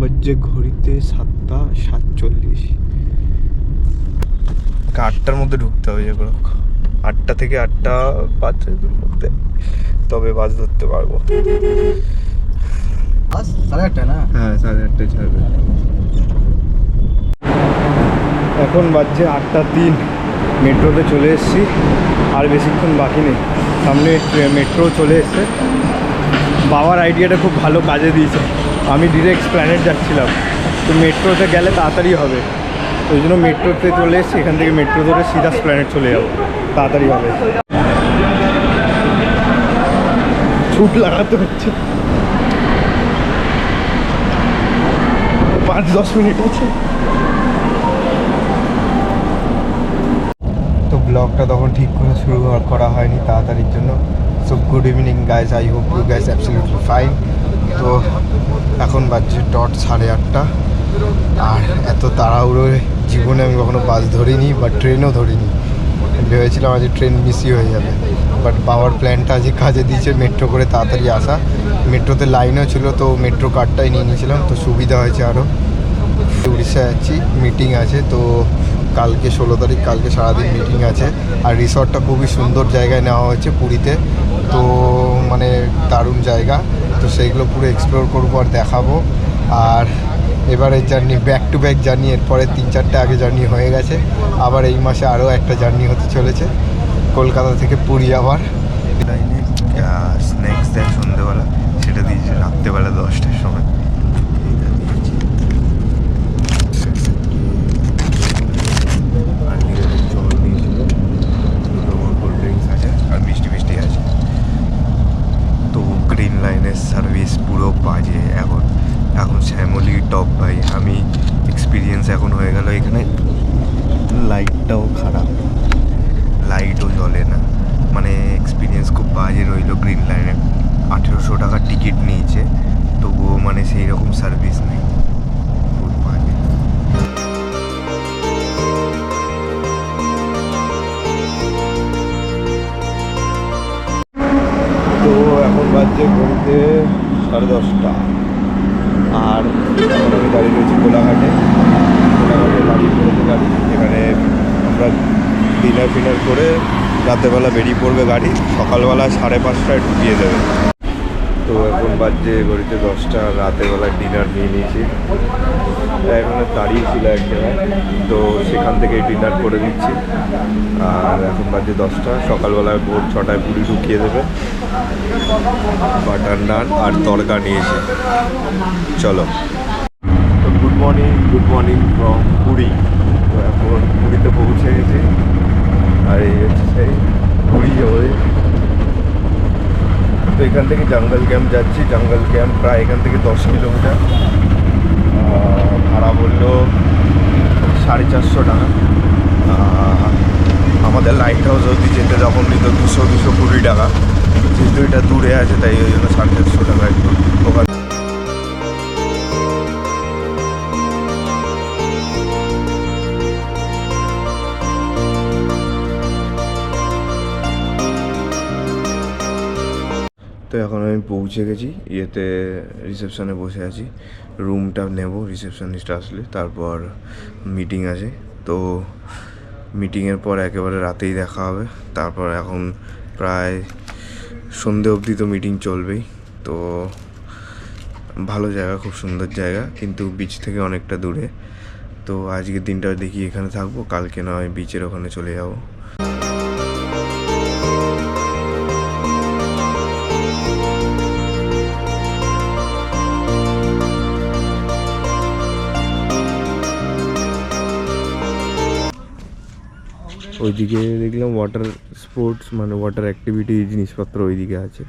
বাজছে ঘড়িতে সাতটা সাতচল্লিশ। আটটার মধ্যে ঢুকতে হবে যেগুলো। আটটা থেকে আটটা পাঁচ মিনিটের মধ্যে। তবে বাস ধরতে পারব। বাস? সাড়ে আটটা না? হ্যাঁ সাড়ে আটটায় ছাড়বে। এখন বাজছে আটটা তিন। মেট্রোতে চলে এসেছি। আর বেশিক্ষণ বাকি নেই। সামনে মেট্রো চলে এসছে। বাবার আইডিয়াটা খুব ভালো কাজে দিয়েছে। আমি ডিরেক্ট প্ল্যানেট যাচ্ছিলাম। তো মেট্রোতে গেলে তাড়াতাড়ি হবে। ওই জন্য মেট্রোতে চলে এসেছি, এখান থেকে মেট্রো ধরে সিধা প্ল্যানেট চলে যাব। তাড়াতাড়ি হবে। ছুট লাগাতে হচ্ছে। পাঁচ, দশ মিনিট আছে। তো ব্লগটা তখন ঠিক করে শুরু করা হয়নি তাড়াতাড়ির জন্য। So good evening guys I hope you guys absolutely fine তো এখন বাজছে ডট সাড়ে আটটা। আর এত তাড়াহুড়োয় জীবনে আমি কখনো বাস ধরিনি বা ট্রেনও ধরিনি। ভেবেছিলাম আজ ট্রেন মিসই হয়ে যাবে। বাট বাবার প্ল্যানটা আজকে কাজে দিয়েছে মেট্রো করে তাড়াতাড়ি আসা। মেট্রোতে লাইনও ছিল, তো মেট্রো কার্ডটাই নিয়ে নিয়েছিলাম, তো সুবিধা হয়েছে আরও উড়িষ্যা যাচ্ছি মিটিং আছে, তো কালকে ষোলো তারিখ, কালকে সারাদিন মিটিং আছে। আর রিসর্টটা খুবই সুন্দর জায়গায় নেওয়া হয়েছে পুরীতে। তো মানে দারুণ জায়গা। তো সেইগুলো পুরো এক্সপ্লোর করব আর দেখাবো। আর এবারের journey back to back journey এরপরে তিন চারটে আগে জার্নি হয়ে গেছে। আবার এই মাসে আরও একটা জার্নি হতে চলেছে। কলকাতা থেকে পুরী আবার। স্ন্যাক্স দেয় সন্ধ্যেবেলা সেটা দিয়েছে রাত্রেবেলা দশটার সময় এইটা দিয়েছি আর নিজেদের জল দিয়েছিল দুটো কোল্ড ড্রিঙ্কস আছে আর মিষ্টি মিষ্টি আছে তো গ্রিন লাইনের সার্ভিস পুরো বাজে এখন। এখন শ্যামলি টপ ভাই, আমি এক্সপিরিয়েন্স এখন হয়ে গেল এখানে। লাইটটাও খারাপ। লাইটও জ্বলে না। মানে এক্সপিরিয়েন্স খুব বাজে রইল গ্রিন লাইনের আঠেরোশো টাকার টিকিট নিয়েছে। তবুও মানে সেই রকম সার্ভিস নেই। সাড়ে দশটা। আর আমি দাঁড়িয়ে রয়েছি কোলাঘাটে। কোলাঘাটে দাঁড়িয়ে পড়েছে গাড়ি এখানে আমরা ডিনার ফিনার করে রাতেরবেলা বেরিয়ে পড়বে গাড়ি। সকালবেলা সাড়ে পাঁচটায় ঢুকিয়ে দেবে। তো এখন বাজছে ঘড়িতে দশটা, রাতেরবেলা ডিনার নিয়ে নিয়েছি। এখানে দাঁড়িয়ে ছিল এক জায়গায় তো সেখান থেকে ডিনার করে দিচ্ছি আর এখন বাজছে দশটা সকালবেলায় ভোর ছটায় পুরি ঢুকিয়ে দেবে। বাটার নান আর তড়কা নিয়েছি চলো। তো good morning good morning from Puri তো এখন পুরীতে পৌঁছে গেছি। আর এই হচ্ছে সেই পুরী হয়ে তো এখান থেকে জঙ্গল ক্যাম্প যাচ্ছি। জঙ্গল ক্যাম্প প্রায় এখান থেকে দশ কিলোমিটার। ভাড়া বলল সাড়ে চারশো টাকা। আমাদের লাইট হাউস অবধি যেতে যখন নিত দুশো দুশো কুড়ি টাকা। যেহেতু এটা দূরে আছে, তাই ওই জন্য সাড়ে চারশো টাকা একটু ওখান তো এখন আমি পৌঁছে গেছি, ইয়েতে রিসেপশনে বসে আছি। রুমটা নেব রিসেপশনিস্ট আসলে, তারপর মিটিং আছে। তো মিটিংয়ের পর একেবারে রাতেই দেখা হবে। তারপর এখন প্রায় সন্ধে অবধি তো মিটিং চলবেই, তো ভালো জায়গা, খুব সুন্দর জায়গা, কিন্তু বিচ থেকে অনেকটা দূরে। তো আজকের দিনটা দেখি এখানে থাকব, কালকে নয় বিচের ওখানে চলে যাব। ওইদিকে দেখলাম ওয়াটার স্পোর্টস মানে ওয়াটার অ্যাক্টিভিটি জিনিসপত্র ওইদিকে আছে।